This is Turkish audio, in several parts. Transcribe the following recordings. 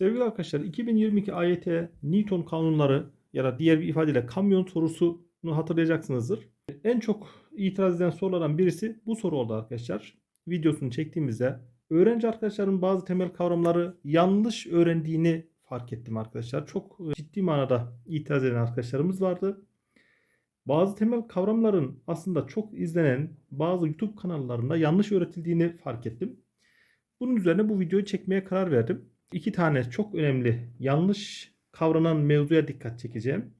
Sevgili arkadaşlar 2022 AYT Newton kanunları ya da diğer bir ifadeyle kamyon sorusunu hatırlayacaksınızdır. En çok itiraz eden sorulardan birisi bu soru oldu arkadaşlar. Videosunu çektiğimizde öğrenci arkadaşların bazı temel kavramları yanlış öğrendiğini fark ettim arkadaşlar. Çok ciddi manada itiraz eden arkadaşlarımız vardı. Bazı temel kavramların aslında çok izlenen bazı YouTube kanallarında yanlış öğretildiğini fark ettim. Bunun üzerine bu videoyu çekmeye karar verdim. İki tane çok önemli yanlış kavranan mevzuya dikkat çekeceğim.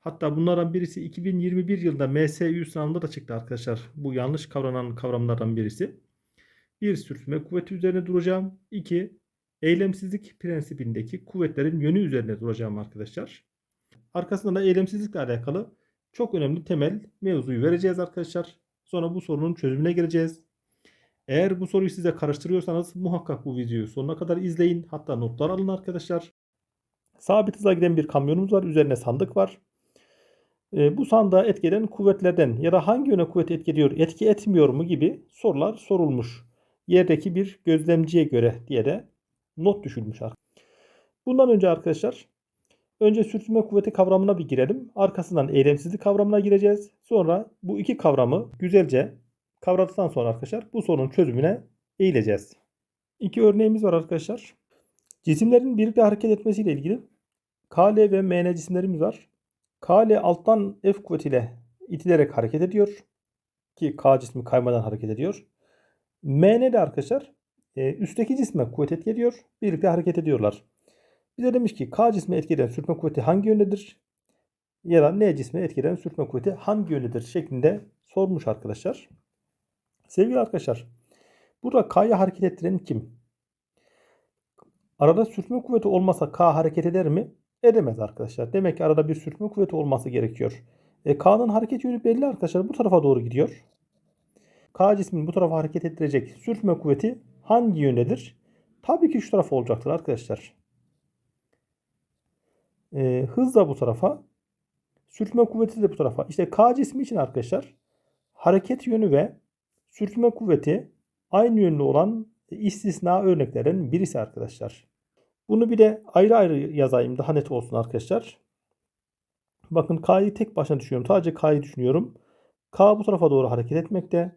Hatta bunlardan birisi 2021 yılında MSÜ sınavında da çıktı arkadaşlar. Bu yanlış kavranan kavramlardan birisi. Bir sürtünme kuvveti üzerine duracağım. İki eylemsizlik prensibindeki kuvvetlerin yönü üzerine duracağım arkadaşlar. Arkasında da eylemsizlikle alakalı çok önemli temel mevzuyu vereceğiz arkadaşlar. Sonra bu sorunun çözümüne gireceğiz. Eğer bu soruyu size karıştırıyorsanız muhakkak bu videoyu sonuna kadar izleyin. Hatta notlar alın arkadaşlar. Sabit hıza giden bir kamyonumuz var. Üzerine sandık var. E, bu sandığa etki kuvvetlerden ya da hangi yöne kuvvet etki ediyor, etki etmiyor mu gibi sorular sorulmuş. Yerdeki bir gözlemciye göre diye de not düşülmüş. Bundan önce arkadaşlar önce sürtünme kuvveti kavramına bir girelim. Arkasından eylemsizlik kavramına gireceğiz. Sonra bu iki kavramı güzelce kavradıktan sonra arkadaşlar bu sorunun çözümüne eğileceğiz. İki örneğimiz var arkadaşlar. Cisimlerin birlikte hareket etmesiyle ilgili KL ve MN cisimlerimiz var. KL alttan F kuvvetiyle itilerek hareket ediyor. Ki K cismi kaymadan hareket ediyor. MN de arkadaşlar e, üstteki cisme kuvvet etki ediyor. Birlikte hareket ediyorlar. Bize demiş ki K cismi etkileyen sürtme kuvveti hangi yöndedir? Ya da N cismi etkileyen sürtme kuvveti hangi yöndedir şeklinde sormuş arkadaşlar. Sevgili arkadaşlar, burada K'yı hareket ettiren kim? Arada sürtme kuvveti olmasa K hareket eder mi? Edemez arkadaşlar. Demek ki arada bir sürtme kuvveti olması gerekiyor. E, K'nın hareket yönü belli arkadaşlar. Bu tarafa doğru gidiyor. K cismini bu tarafa hareket ettirecek sürtme kuvveti hangi yöndedir? Tabii ki şu tarafa olacaktır arkadaşlar. E, hız da bu tarafa. Sürtme kuvveti de bu tarafa. İşte K cismi için arkadaşlar hareket yönü ve sürtünme kuvveti aynı yönlü olan istisna örneklerin birisi arkadaşlar. Bunu bir de ayrı ayrı yazayım daha net olsun arkadaşlar. Bakın K'yı tek başına düşünüyorum. Sadece K'yı düşünüyorum. K bu tarafa doğru hareket etmekte.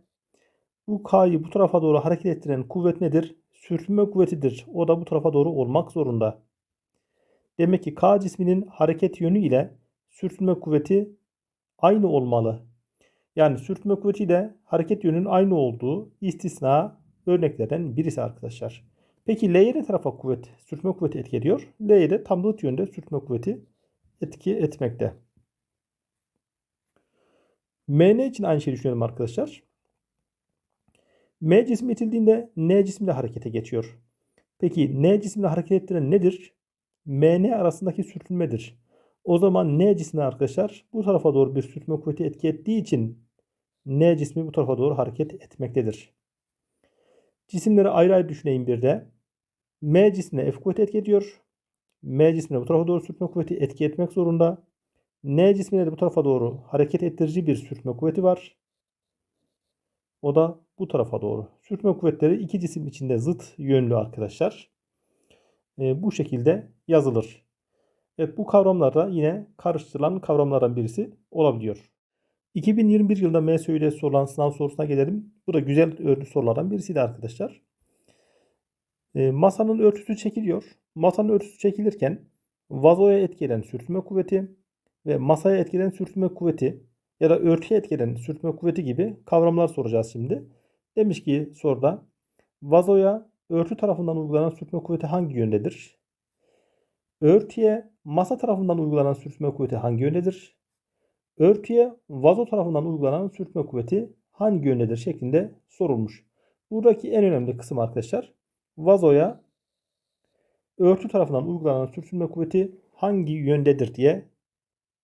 Bu K'yı bu tarafa doğru hareket ettiren kuvvet nedir? Sürtünme kuvvetidir. O da bu tarafa doğru olmak zorunda. Demek ki K cisminin hareket yönü ile sürtünme kuvveti aynı olmalı. Yani sürtünme kuvvetiyle hareket yönünün aynı olduğu istisna örneklerden birisi arkadaşlar. Peki L'ye ne tarafa kuvvet, sürtünme kuvveti etki ediyor? L'ye de tam zıt yönde sürtünme kuvveti etki etmekte. MN için aynı şeyi düşünelim arkadaşlar. M cismi itildiğinde N cismi harekete geçiyor. Peki N cismini hareket ettiren nedir? MN arasındaki sürtünmedir. O zaman N cismi arkadaşlar bu tarafa doğru bir sürtünme kuvveti etki ettiği için N cismi bu tarafa doğru hareket etmektedir. Cisimleri ayrı ayrı düşüneyim bir de. M cismine F kuvveti etki ediyor. M cismine bu tarafa doğru sürtme kuvveti etki etmek zorunda. N cismine de bu tarafa doğru hareket ettirici bir sürtme kuvveti var. O da bu tarafa doğru. Sürtme kuvvetleri iki cisim içinde zıt yönlü arkadaşlar. E, bu şekilde yazılır. Evet bu kavramlar da yine karıştırılan kavramlardan birisi olabiliyor. 2021 yılında MSÜ'de sorulan sınav sorusuna gelelim. Bu da güzel örgü sorulardan birisiydi arkadaşlar. E, masanın örtüsü çekiliyor. Masanın örtüsü çekilirken vazoya etkilen sürtünme kuvveti ve masaya etkilen sürtünme kuvveti ya da örtüye etkilen sürtünme kuvveti gibi kavramlar soracağız şimdi. Demiş ki soruda vazoya örtü tarafından uygulanan sürtünme kuvveti hangi yöndedir? Örtüye masa tarafından uygulanan sürtünme kuvveti hangi yöndedir? Örtüye vazo tarafından uygulanan sürtme kuvveti hangi yöndedir şeklinde sorulmuş. Buradaki en önemli kısım arkadaşlar vazoya örtü tarafından uygulanan sürtünme kuvveti hangi yöndedir diye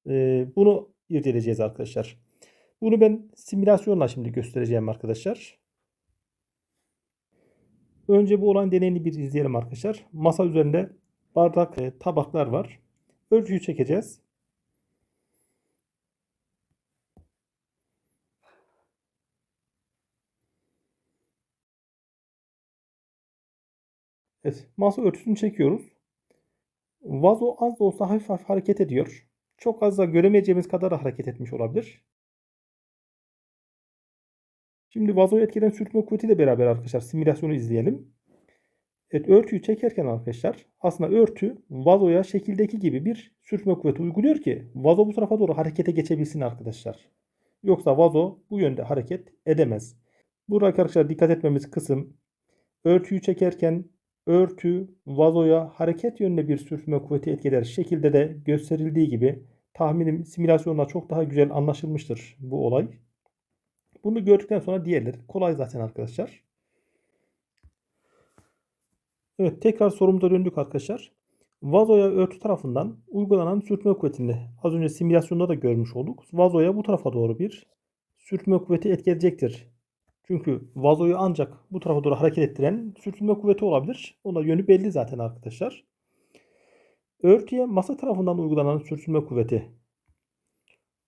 e, bunu irdeleyeceğiz arkadaşlar. Bunu ben simülasyonla şimdi göstereceğim arkadaşlar. Önce bu olan deneyini bir izleyelim arkadaşlar. Masa üzerinde bardak, tabaklar var. Ölçüyü çekeceğiz. Evet, masa örtüsünü çekiyoruz. Vazo az da olsa hafif hafif hareket ediyor. Çok az da göremeyeceğimiz kadar da hareket etmiş olabilir. Şimdi vazoyu etkileyen sürtünme kuvvetiyle beraber arkadaşlar simülasyonu izleyelim. Evet örtüyü çekerken arkadaşlar aslında örtü vazoya şekildeki gibi bir sürtme kuvveti uyguluyor ki vazo bu tarafa doğru harekete geçebilsin arkadaşlar. Yoksa vazo bu yönde hareket edemez. Burada arkadaşlar dikkat etmemiz kısım örtüyü çekerken örtü vazoya hareket yönünde bir sürtme kuvveti etkiler şekilde de gösterildiği gibi tahminim simülasyonda çok daha güzel anlaşılmıştır bu olay. Bunu gördükten sonra diğerleri kolay zaten arkadaşlar. Evet tekrar sorumuza döndük arkadaşlar. Vazoya örtü tarafından uygulanan sürtme kuvvetini az önce simülasyonda da görmüş olduk. Vazoya bu tarafa doğru bir sürtme kuvveti etki edecektir. Çünkü vazoyu ancak bu tarafa doğru hareket ettiren sürtünme kuvveti olabilir. Ona yönü belli zaten arkadaşlar. Örtüye masa tarafından uygulanan sürtünme kuvveti.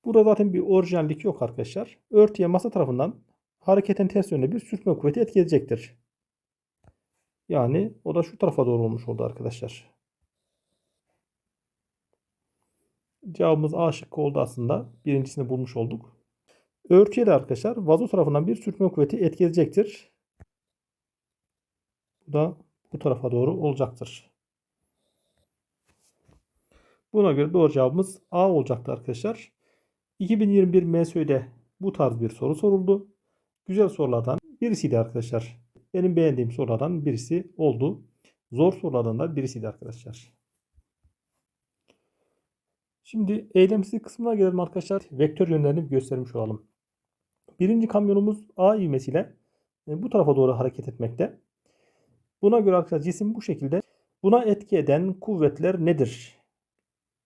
Burada zaten bir orijinallik yok arkadaşlar. Örtüye masa tarafından hareketin ters yönde bir sürtme kuvveti etki edecektir. Yani o da şu tarafa doğru olmuş oldu arkadaşlar. Cevabımız A şıkkı oldu aslında. Birincisini bulmuş olduk. Örtüye de arkadaşlar vazo tarafından bir sürtme kuvveti etki edecektir. Bu da bu tarafa doğru olacaktır. Buna göre doğru cevabımız A olacaktı arkadaşlar. 2021 MSÖ'de bu tarz bir soru soruldu. Güzel sorulardan birisiydi arkadaşlar. Benim beğendiğim sorulardan birisi oldu. Zor sorulardan da birisiydi arkadaşlar. Şimdi eylemsizlik kısmına gelelim arkadaşlar. Vektör yönlerini göstermiş olalım. Birinci kamyonumuz A ivmesiyle e, bu tarafa doğru hareket etmekte. Buna göre arkadaşlar cisim bu şekilde. Buna etki eden kuvvetler nedir?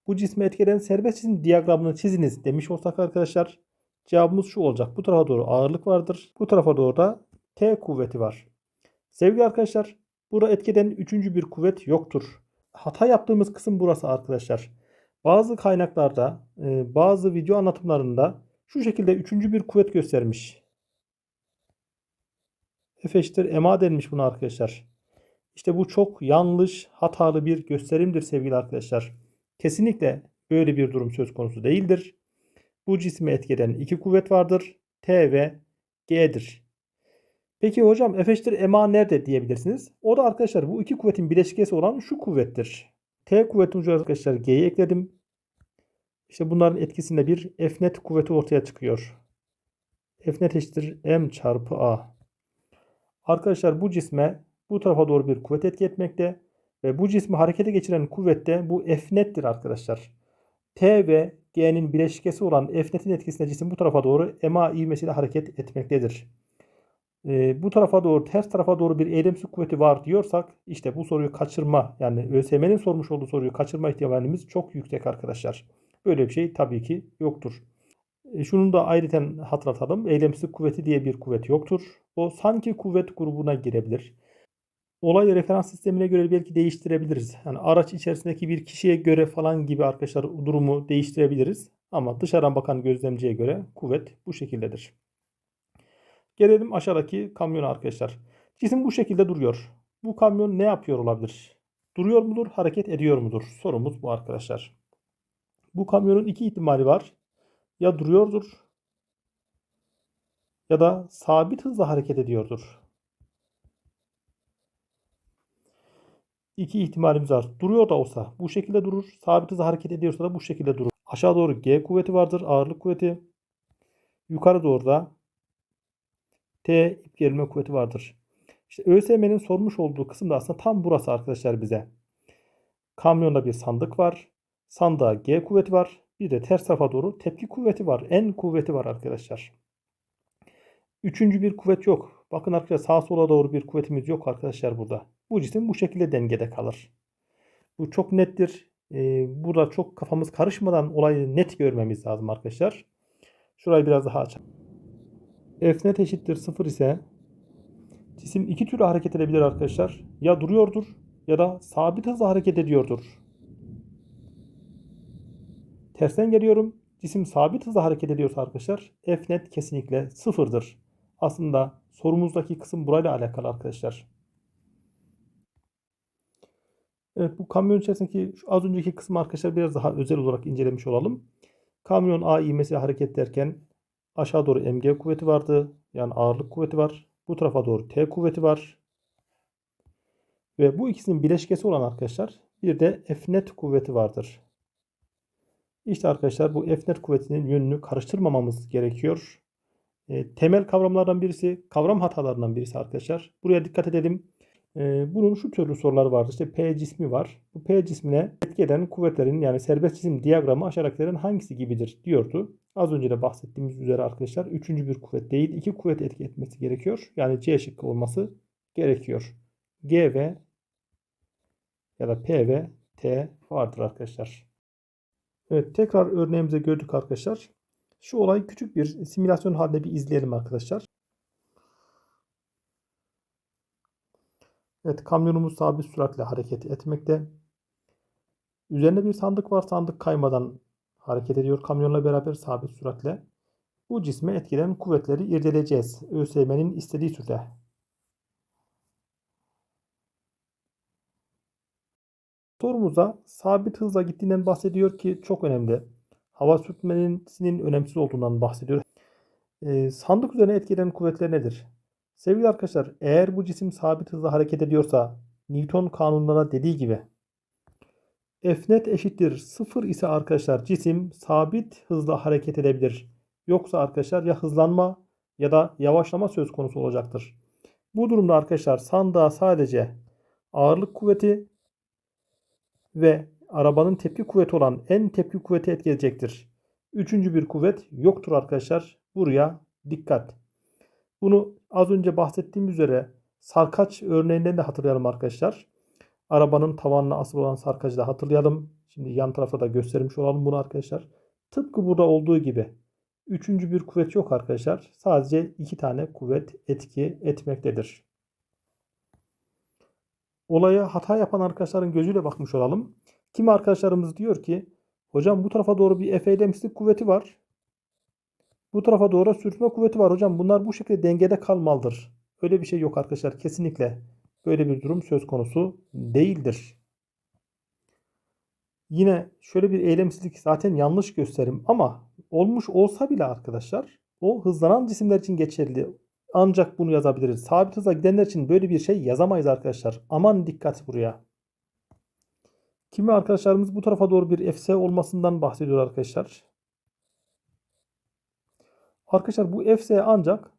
Bu cisme etki eden serbest cisim diyagramını çiziniz demiş olsak arkadaşlar. Cevabımız şu olacak. Bu tarafa doğru ağırlık vardır. Bu tarafa doğru da T kuvveti var. Sevgili arkadaşlar burada etki eden üçüncü bir kuvvet yoktur. Hata yaptığımız kısım burası arkadaşlar. Bazı kaynaklarda e, bazı video anlatımlarında şu şekilde üçüncü bir kuvvet göstermiş. F eşittir MA denmiş buna arkadaşlar. İşte bu çok yanlış, hatalı bir gösterimdir sevgili arkadaşlar. Kesinlikle böyle bir durum söz konusu değildir. Bu cismi etkeden iki kuvvet vardır. T ve G'dir. Peki hocam F eşittir MA nerede diyebilirsiniz. O da arkadaşlar bu iki kuvvetin bileşkesi olan şu kuvvettir. T kuvveti ucu arkadaşlar G'yi ekledim. İşte bunların etkisinde bir F net kuvveti ortaya çıkıyor. F net eşittir M çarpı A. Arkadaşlar bu cisme bu tarafa doğru bir kuvvet etki etmekte. Ve bu cismi harekete geçiren kuvvet de bu F nettir arkadaşlar. T ve G'nin bileşkesi olan F netin etkisinde cisim bu tarafa doğru MA ivmesiyle hareket etmektedir. Ee, bu tarafa doğru ters tarafa doğru bir eylemsi kuvveti var diyorsak işte bu soruyu kaçırma yani ÖSYM'nin sormuş olduğu soruyu kaçırma ihtimalimiz çok yüksek arkadaşlar. Böyle bir şey tabii ki yoktur. E, şunu da ayrıca hatırlatalım. Eylemsi kuvveti diye bir kuvvet yoktur. O sanki kuvvet grubuna girebilir. Olay referans sistemine göre belki değiştirebiliriz. Yani araç içerisindeki bir kişiye göre falan gibi arkadaşlar durumu değiştirebiliriz. Ama dışarıdan bakan gözlemciye göre kuvvet bu şekildedir. Gelelim aşağıdaki kamyona arkadaşlar. Cisim bu şekilde duruyor. Bu kamyon ne yapıyor olabilir? Duruyor mudur, hareket ediyor mudur? Sorumuz bu arkadaşlar. Bu kamyonun iki ihtimali var. Ya duruyordur ya da sabit hızla hareket ediyordur. İki ihtimalimiz var. Duruyor da olsa bu şekilde durur. Sabit hızla hareket ediyorsa da bu şekilde durur. Aşağı doğru G kuvveti vardır. Ağırlık kuvveti. Yukarı doğru da T ip gerilme kuvveti vardır. İşte ÖSYM'nin sormuş olduğu kısım da aslında tam burası arkadaşlar bize. Kamyonda bir sandık var. Sandığa G kuvveti var. Bir de ters tarafa doğru tepki kuvveti var. N kuvveti var arkadaşlar. Üçüncü bir kuvvet yok. Bakın arkadaşlar sağa sola doğru bir kuvvetimiz yok arkadaşlar burada. Bu cisim bu şekilde dengede kalır. Bu çok nettir. Ee, burada çok kafamız karışmadan olayı net görmemiz lazım arkadaşlar. Şurayı biraz daha açalım. F net eşittir 0 ise cisim iki türlü hareket edebilir arkadaşlar. Ya duruyordur ya da sabit hızla hareket ediyordur. Tersten geliyorum. Cisim sabit hızla hareket ediyorsa arkadaşlar F net kesinlikle sıfırdır. Aslında sorumuzdaki kısım burayla alakalı arkadaşlar. Evet bu kamyon içerisindeki şu az önceki kısmı arkadaşlar biraz daha özel olarak incelemiş olalım. Kamyon A ivmesiyle hareket ederken aşağı doğru mg kuvveti vardı. Yani ağırlık kuvveti var. Bu tarafa doğru T kuvveti var. Ve bu ikisinin bileşkesi olan arkadaşlar bir de Fnet kuvveti vardır. İşte arkadaşlar bu Fnet kuvvetinin yönünü karıştırmamamız gerekiyor. E, temel kavramlardan birisi, kavram hatalarından birisi arkadaşlar. Buraya dikkat edelim. E, bunun şu türlü soruları vardı. İşte P cismi var. Bu P cismine etki eden kuvvetlerin yani serbest cisim diyagramı aşağıdakilerin hangisi gibidir diyordu. Az önce de bahsettiğimiz üzere arkadaşlar üçüncü bir kuvvet değil iki kuvvet etki etmesi gerekiyor. Yani C şıkkı olması gerekiyor. G ve ya da P ve T vardır arkadaşlar. Evet tekrar örneğimize gördük arkadaşlar. Şu olay küçük bir simülasyon halinde bir izleyelim arkadaşlar. Evet kamyonumuz sabit süratle hareket etmekte. Üzerinde bir sandık var. Sandık kaymadan hareket ediyor kamyonla beraber sabit süratle. Bu cisme etkilen kuvvetleri irdeleyeceğiz. ÖSYM'nin istediği türde. Sorumuza sabit hızla gittiğinden bahsediyor ki çok önemli. Hava sürtmesinin önemsiz olduğundan bahsediyor. Ee, sandık üzerine etkilen kuvvetler nedir? Sevgili arkadaşlar eğer bu cisim sabit hızla hareket ediyorsa Newton kanunlarına dediği gibi F net eşittir 0 ise arkadaşlar cisim sabit hızla hareket edebilir. Yoksa arkadaşlar ya hızlanma ya da yavaşlama söz konusu olacaktır. Bu durumda arkadaşlar sandığa sadece ağırlık kuvveti ve arabanın tepki kuvveti olan en tepki kuvveti etkileyecektir. Üçüncü bir kuvvet yoktur arkadaşlar. Buraya dikkat. Bunu az önce bahsettiğim üzere sarkaç örneğinden de hatırlayalım arkadaşlar. Arabanın tavanına asılı olan sarkacı da hatırlayalım. Şimdi yan tarafta da göstermiş olalım bunu arkadaşlar. Tıpkı burada olduğu gibi üçüncü bir kuvvet yok arkadaşlar. Sadece iki tane kuvvet etki etmektedir. Olaya hata yapan arkadaşların gözüyle bakmış olalım. Kimi arkadaşlarımız diyor ki hocam bu tarafa doğru bir F eylemsizlik kuvveti var. Bu tarafa doğru sürtme kuvveti var hocam. Bunlar bu şekilde dengede kalmalıdır. Öyle bir şey yok arkadaşlar. Kesinlikle böyle bir durum söz konusu değildir. Yine şöyle bir eylemsizlik zaten yanlış gösterim ama olmuş olsa bile arkadaşlar o hızlanan cisimler için geçerli. Ancak bunu yazabiliriz. Sabit hıza gidenler için böyle bir şey yazamayız arkadaşlar. Aman dikkat buraya. Kimi arkadaşlarımız bu tarafa doğru bir FC olmasından bahsediyor arkadaşlar. Arkadaşlar bu FC ancak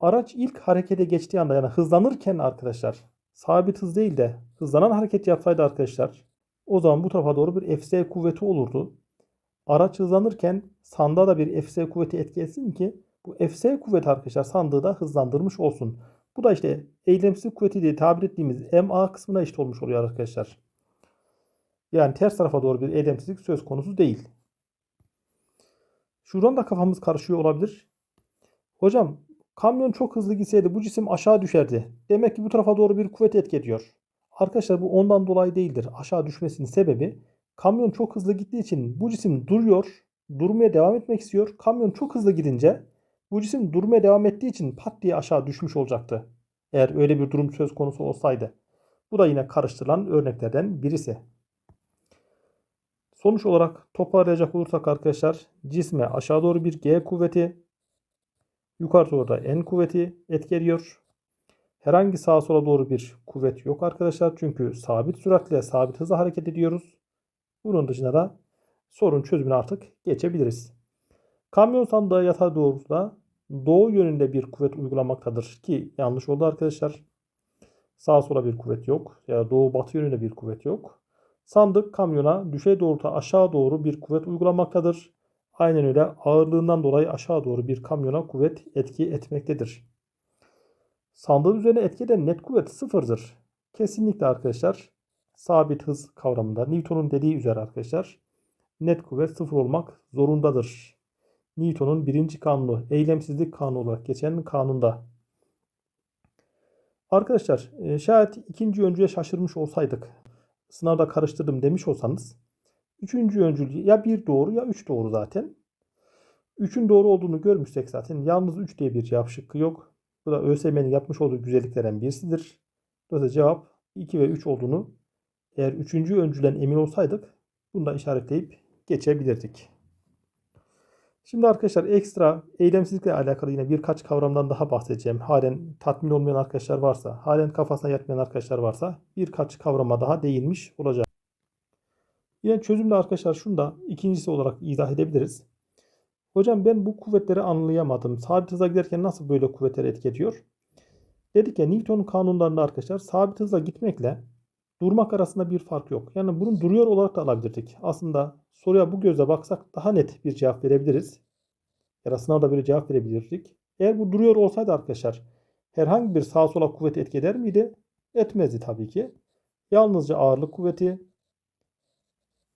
araç ilk harekete geçtiği anda yani hızlanırken arkadaşlar sabit hız değil de hızlanan hareket yapsaydı arkadaşlar o zaman bu tarafa doğru bir FC kuvveti olurdu. Araç hızlanırken sandığa da bir FC kuvveti etki etsin ki bu FC kuvveti arkadaşlar sandığı da hızlandırmış olsun. Bu da işte eylemsiz kuvveti diye tabir ettiğimiz MA kısmına eşit olmuş oluyor arkadaşlar. Yani ters tarafa doğru bir eylemsizlik söz konusu değil. Şuradan da kafamız karışıyor olabilir. Hocam kamyon çok hızlı gitseydi bu cisim aşağı düşerdi. Demek ki bu tarafa doğru bir kuvvet etki ediyor. Arkadaşlar bu ondan dolayı değildir. Aşağı düşmesinin sebebi kamyon çok hızlı gittiği için bu cisim duruyor. Durmaya devam etmek istiyor. Kamyon çok hızlı gidince bu cisim durmaya devam ettiği için pat diye aşağı düşmüş olacaktı. Eğer öyle bir durum söz konusu olsaydı. Bu da yine karıştırılan örneklerden birisi. Sonuç olarak toparlayacak olursak arkadaşlar cisme aşağı doğru bir G kuvveti, yukarı doğru da N kuvveti etki ediyor. Herhangi sağa sola doğru bir kuvvet yok arkadaşlar. Çünkü sabit süratle sabit hızla hareket ediyoruz. Bunun dışında da sorun çözümüne artık geçebiliriz. Kamyon sandığı yatay doğrultuda doğu yönünde bir kuvvet uygulamaktadır ki yanlış oldu arkadaşlar. Sağa sola bir kuvvet yok ya da doğu batı yönünde bir kuvvet yok. Sandık kamyona düşey doğrultuda aşağı doğru bir kuvvet uygulamaktadır. Aynen öyle ağırlığından dolayı aşağı doğru bir kamyona kuvvet etki etmektedir. Sandığın üzerine etki eden net kuvvet sıfırdır. Kesinlikle arkadaşlar sabit hız kavramında Newton'un dediği üzere arkadaşlar net kuvvet sıfır olmak zorundadır. Newton'un birinci kanunu eylemsizlik kanunu olarak geçen kanunda. Arkadaşlar e, şayet ikinci öncüye şaşırmış olsaydık sınavda karıştırdım demiş olsanız üçüncü öncül ya bir doğru ya üç doğru zaten. Üçün doğru olduğunu görmüşsek zaten yalnız 3 diye bir cevap şıkkı yok. Bu da ÖSYM'nin yapmış olduğu güzelliklerden birisidir. Dolayısıyla cevap 2 ve 3 olduğunu Eğer üçüncü öncüden emin olsaydık bunu da işaretleyip geçebilirdik. Şimdi arkadaşlar ekstra eylemsizlikle alakalı yine birkaç kavramdan daha bahsedeceğim. Halen tatmin olmayan arkadaşlar varsa, halen kafasına yatmayan arkadaşlar varsa birkaç kavrama daha değinmiş olacağım. Yine çözümde arkadaşlar şunu da ikincisi olarak izah edebiliriz. Hocam ben bu kuvvetleri anlayamadım. Sabit hıza giderken nasıl böyle kuvvetleri etki ediyor? Dedik ya Newton'un kanunlarında arkadaşlar sabit hızla gitmekle durmak arasında bir fark yok. Yani bunu duruyor olarak da alabilirdik. Aslında soruya bu gözle baksak daha net bir cevap verebiliriz. Ya da sınavda böyle cevap verebilirdik. Eğer bu duruyor olsaydı arkadaşlar herhangi bir sağa sola kuvvet etki eder miydi? Etmezdi tabii ki. Yalnızca ağırlık kuvveti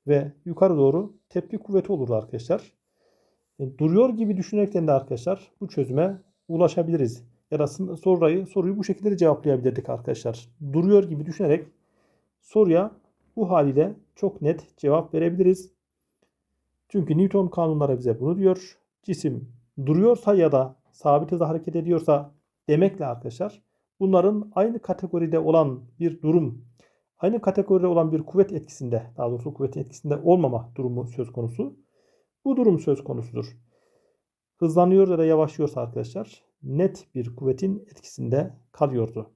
ve yukarı doğru tepki kuvveti olurdu arkadaşlar. E, duruyor gibi düşünerekten de arkadaşlar bu çözüme ulaşabiliriz. Ya da soruyu, soruyu bu şekilde de cevaplayabilirdik arkadaşlar. Duruyor gibi düşünerek soruya bu haliyle çok net cevap verebiliriz. Çünkü Newton kanunları bize bunu diyor. Cisim duruyorsa ya da sabit hızla hareket ediyorsa demekle arkadaşlar bunların aynı kategoride olan bir durum, aynı kategoride olan bir kuvvet etkisinde, daha doğrusu kuvvet etkisinde olmama durumu söz konusu. Bu durum söz konusudur. Hızlanıyor ya da yavaşlıyorsa arkadaşlar net bir kuvvetin etkisinde kalıyordu.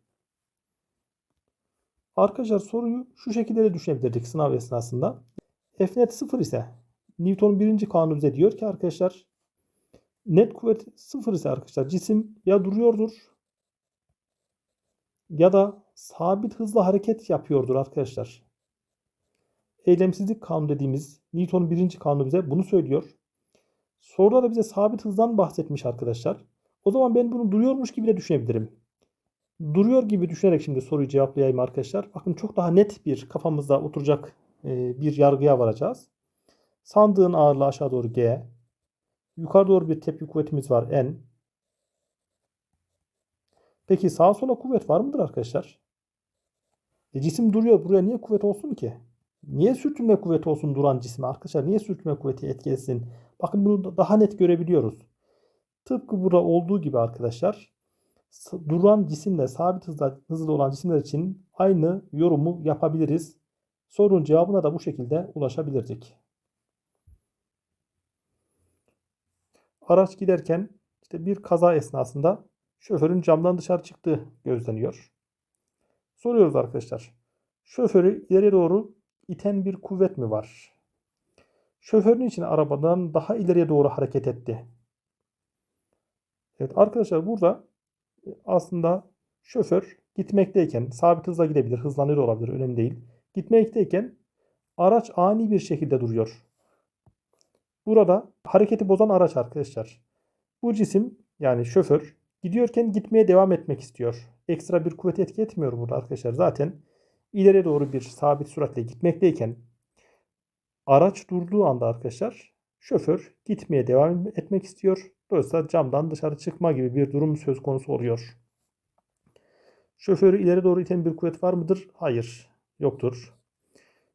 Arkadaşlar soruyu şu şekilde de düşünebilirdik sınav esnasında. F net 0 ise Newton'un birinci kanunu bize diyor ki arkadaşlar net kuvvet 0 ise arkadaşlar cisim ya duruyordur ya da sabit hızla hareket yapıyordur arkadaşlar. Eylemsizlik kanunu dediğimiz Newton'un birinci kanunu bize bunu söylüyor. Soruda da bize sabit hızdan bahsetmiş arkadaşlar. O zaman ben bunu duruyormuş gibi de düşünebilirim. Duruyor gibi düşünerek şimdi soruyu cevaplayayım arkadaşlar. Bakın çok daha net bir kafamızda oturacak e, bir yargıya varacağız. Sandığın ağırlığı aşağı doğru G. Yukarı doğru bir tepki kuvvetimiz var N. Peki sağa sola kuvvet var mıdır arkadaşlar? E cisim duruyor. Buraya niye kuvvet olsun ki? Niye sürtünme kuvveti olsun duran cisme arkadaşlar? Niye sürtünme kuvveti etkilesin? Bakın bunu daha net görebiliyoruz. Tıpkı burada olduğu gibi arkadaşlar duran cisimle sabit hızla, hızlı olan cisimler için aynı yorumu yapabiliriz. Sorunun cevabına da bu şekilde ulaşabilirdik. Araç giderken işte bir kaza esnasında şoförün camdan dışarı çıktığı gözleniyor. Soruyoruz arkadaşlar. Şoförü ileri doğru iten bir kuvvet mi var? Şoförün için arabadan daha ileriye doğru hareket etti. Evet arkadaşlar burada aslında şoför gitmekteyken sabit hızla gidebilir, hızlanıyor olabilir önemli değil. Gitmekteyken araç ani bir şekilde duruyor. Burada hareketi bozan araç arkadaşlar. Bu cisim yani şoför gidiyorken gitmeye devam etmek istiyor. Ekstra bir kuvvet etki etmiyor burada arkadaşlar. Zaten ileri doğru bir sabit süratle gitmekteyken araç durduğu anda arkadaşlar şoför gitmeye devam etmek istiyor. Dolayısıyla camdan dışarı çıkma gibi bir durum söz konusu oluyor. Şoförü ileri doğru iten bir kuvvet var mıdır? Hayır, yoktur.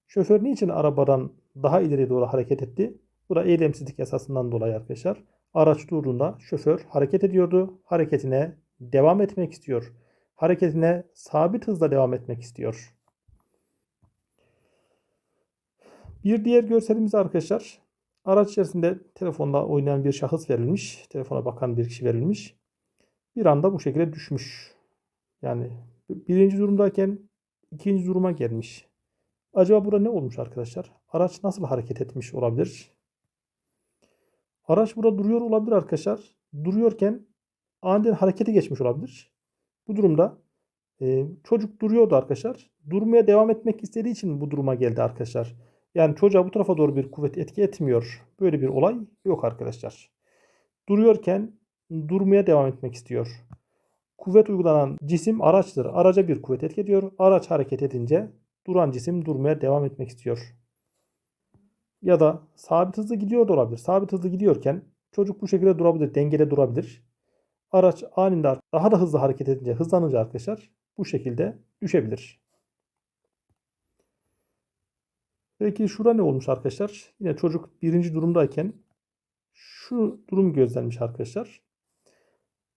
Şoför niçin arabadan daha ileri doğru hareket etti? Bu da eylemsizlik esasından dolayı arkadaşlar. Araç durduğunda şoför hareket ediyordu. Hareketine devam etmek istiyor. Hareketine sabit hızla devam etmek istiyor. Bir diğer görselimiz arkadaşlar Araç içerisinde telefonla oynayan bir şahıs verilmiş. Telefona bakan bir kişi verilmiş. Bir anda bu şekilde düşmüş. Yani birinci durumdayken ikinci duruma gelmiş. Acaba burada ne olmuş arkadaşlar? Araç nasıl hareket etmiş olabilir? Araç burada duruyor olabilir arkadaşlar. Duruyorken aniden harekete geçmiş olabilir. Bu durumda çocuk duruyordu arkadaşlar. Durmaya devam etmek istediği için bu duruma geldi arkadaşlar. Yani çocuğa bu tarafa doğru bir kuvvet etki etmiyor. Böyle bir olay yok arkadaşlar. Duruyorken durmaya devam etmek istiyor. Kuvvet uygulanan cisim araçtır. Araca bir kuvvet etki ediyor. Araç hareket edince duran cisim durmaya devam etmek istiyor. Ya da sabit hızlı gidiyor da olabilir. Sabit hızlı gidiyorken çocuk bu şekilde durabilir. Dengede durabilir. Araç aninde daha da hızlı hareket edince hızlanınca arkadaşlar bu şekilde düşebilir. Peki şura ne olmuş arkadaşlar? Yine çocuk birinci durumdayken şu durum gözlenmiş arkadaşlar.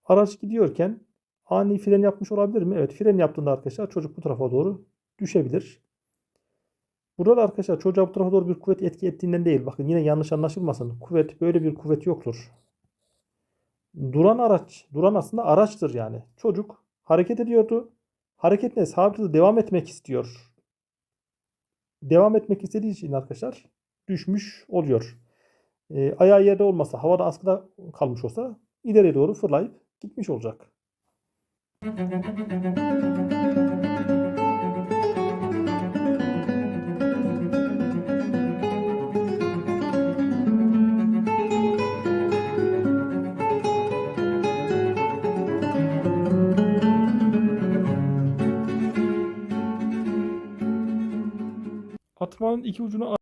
Araç gidiyorken ani fren yapmış olabilir mi? Evet fren yaptığında arkadaşlar çocuk bu tarafa doğru düşebilir. Burada da arkadaşlar çocuğa bu tarafa doğru bir kuvvet etki ettiğinden değil. Bakın yine yanlış anlaşılmasın. Kuvvet böyle bir kuvvet yoktur. Duran araç, duran aslında araçtır yani. Çocuk hareket ediyordu. Hareketine sabit devam etmek istiyor. Devam etmek istediği için arkadaşlar düşmüş oluyor. E, ayağı yerde olmasa, havada askıda kalmış olsa ileriye doğru fırlayıp gitmiş olacak. Atmanın iki ucuna